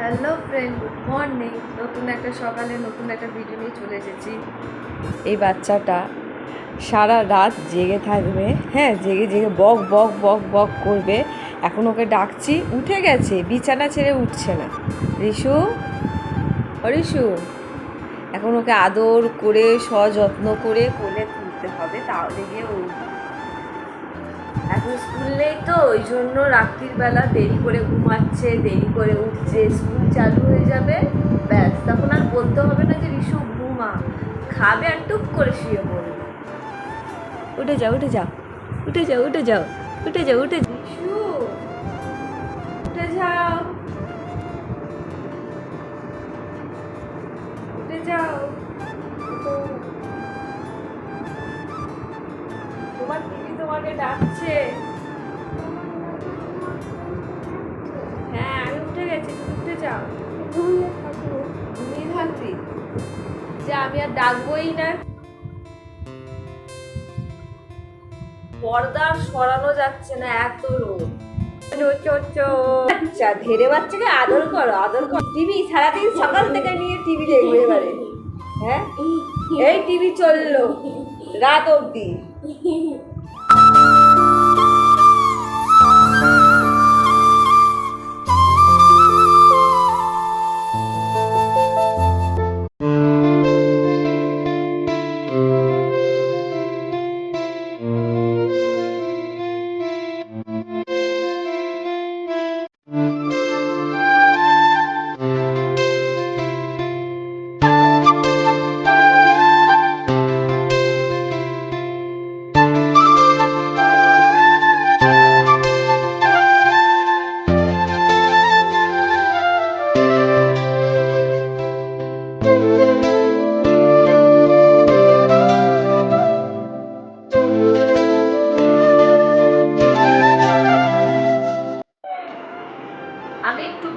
Hello friend, good morning. নতুন একটা সকালে নতুন একটা ভিডিও নিয়ে চলে এসেছি। এই বাচ্চাটা সারা রাত জেগে থাকবে হ্যাঁ জেগে জেগে বক বক বক বক করবে। এখন ওকে ডাকছি, উঠে গেছে, বিছানা ছেড়ে উঠছে না। রিশু? ও রিশু? এখন ওকে আদর করে, সযত্ন করে কোলে তুলতে হবে, তাহলে গিয়ে উঠবে। এখন স্কুল নেই তো ওই জন্য রাত্রির বেলা দেরি করে ঘুমাচ্ছে, দেরি করে উঠছে। স্কুল চালু হয়ে যাবে, ব্যাস। তখন আর বলতে হবে না যে রিশু ঘুমা। খাবে আর টুক করে শুয়ে পড়বে। উঠে যাও উঠে যাও উঠে যাও উঠে যাও উঠে যাও, উঠে রিশু উঠে যাও। উঠে যাও। তোমার তোমাকে ডাকছে। হ্যাঁ আমি উঠে গেছি তুমি উঠে যাও। ঘুমিয়ে থাকবি যে আমি আর ডাকবোই না। পর্দা সরানো যাচ্ছে না এত রোদ। আচ্ছা ধেরে বাচ্চাকে আদর করো আদর করো। টিভি সারাদিন সকাল থেকে নিয়ে টিভি দেখবে এবারে। হ্যাঁ? এই টিভি চলল রাত অবধি। thank you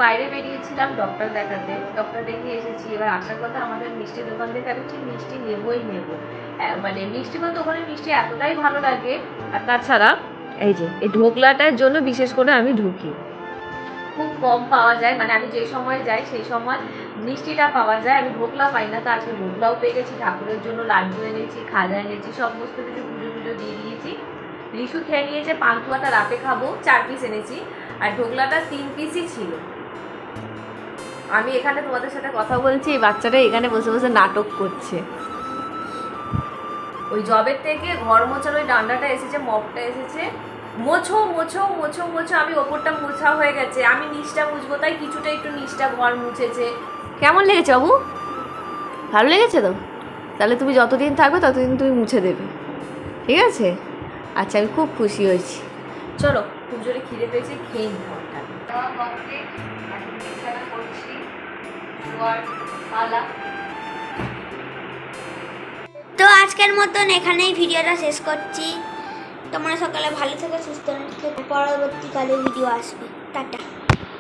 বাইরে বেরিয়েছিলাম ডক্টর দেখাতে। ডক্টর দেখিয়ে এসেছি। এবার আসার কথা আমাদের মিষ্টি দোকান থেকে আমি ঠিক মিষ্টি নেবই নেব। মানে মিষ্টি বলতে ওখানে মিষ্টি এতটাই ভালো লাগে। আর তাছাড়া এই যে, এই ঢোকলাটার জন্য বিশেষ করে আমি ঢুকি। খুব কম পাওয়া যায়। মানে আমি যে সময় যাই, সেই সময় মিষ্টিটা পাওয়া যায়। আমি ঢোকলা পাই না। তো আজকে ঢোকলাও পেয়ে গেছি। ঠাকুরের জন্য লাড্ডু এনেছি, খাজা এনেছি, সমস্ত কিছু পুজো পুজো দিয়ে দিয়েছি। রিশু খেয়ে নিয়েছে, পান্তুয়াটা রাতে খাব। চার পিস এনেছি। আর ঢোকলাটা তিন পিসই ছিল। আমি এখানে তোমাদের সাথে কথা বলছি, এই বাচ্চাটা এখানে বসে বসে নাটক করছে। ওই জবের থেকে ঘর মোছার ওই ডান্ডাটা এসেছে মপটা এসেছে। মোছো মোছো মোছো মোছো, আমি ওপরটা মোছা হয়ে গেছে। আমি নিচটা মুছবো, তাই কিছুটা একটু নিচটা ঘর মুছেছে। কেমন লেগেছে বাবু? ভালো লেগেছে তো? তাহলে তুমি যতদিন থাকবে, ততদিন তুমি মুছে দেবে। ঠিক আছে? আচ্ছা আমি খুব খুশি হয়েছি। চলো খুব জোরে খিদে পেয়েছে, খেয়ে নিই তো আজকের মতন এখানেই ভিডিওটা শেষ করছি। তোমরা সকালে ভালো থেকে, সুস্থ পরবর্তীকালে ভিডিও আসবে। টাটা।